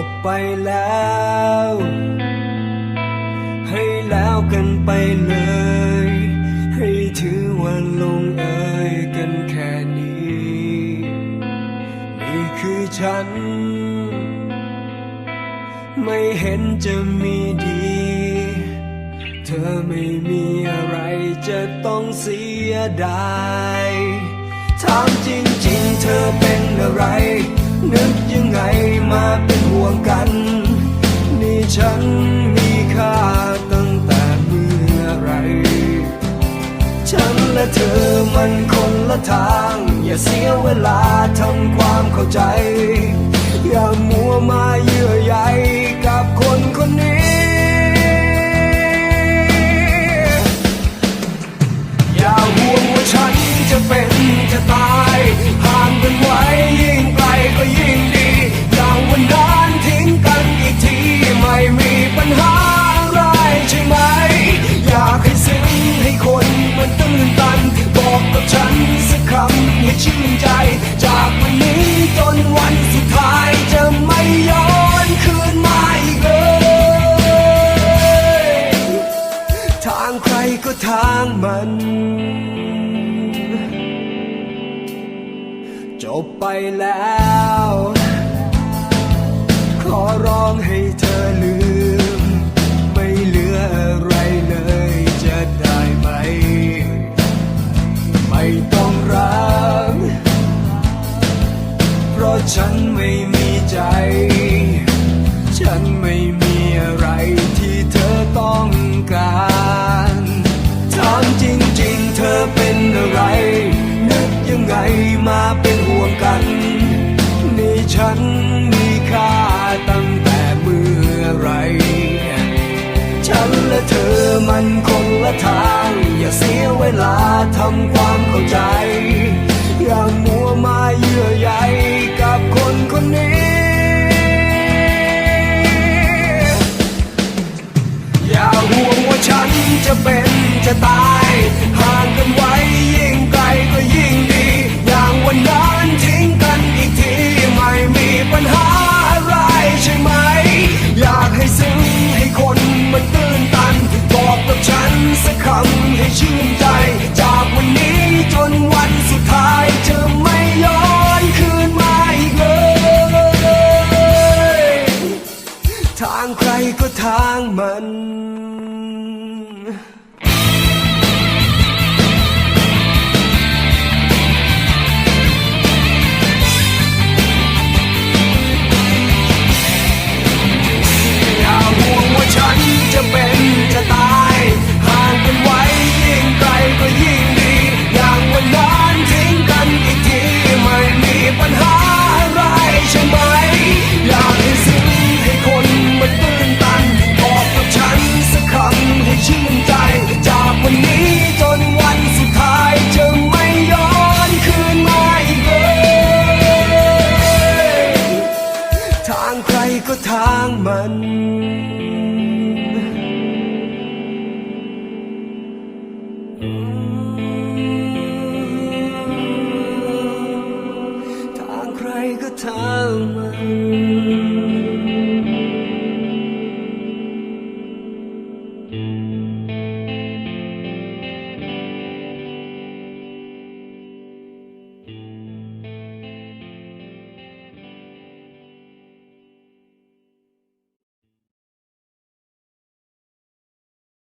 จบไปแล้ว ให้แล้วกันไปเลย ให้ถือว่าลงเอยกันแค่นี้ นี่คือฉัน ไม่เห็นจะมีดี เธอไม่มีอะไรจะต้องเสียดาย ถามจริงๆ เธอเป็นอะไร นึกยังไงมาเป็นห่วงกัน นี่ฉันมีค่าตั้งแต่เมื่อไร ฉันและเธอมันคนละทาง อย่าเสียเวลาทำความเข้าใจ อย่ามัวมาเยื่อใยกับคน บไปแล้ว ขอร้องให้เธอลืม ไม่เหลืออะไรเลยจะได้ไหม ไม่ต้องรัก เพราะฉันไม่มีใจ ฉันไม่มีอะไรที่เธอต้องการถามจริงๆ เธอเป็นอะไร นึกยังไงมาเป็น ห่วงกันนี่ฉันมีค่าตั้งแต่เมื่อไร ฉันและเธอมันคนละทาง อย่าเสียเวลาทำความเข้าใจ อย่ามัวมาเยื่อใยกับคนคนนี้ อย่าห่วงว่าฉันจะเป็นจะตายำ ก็ทางมัน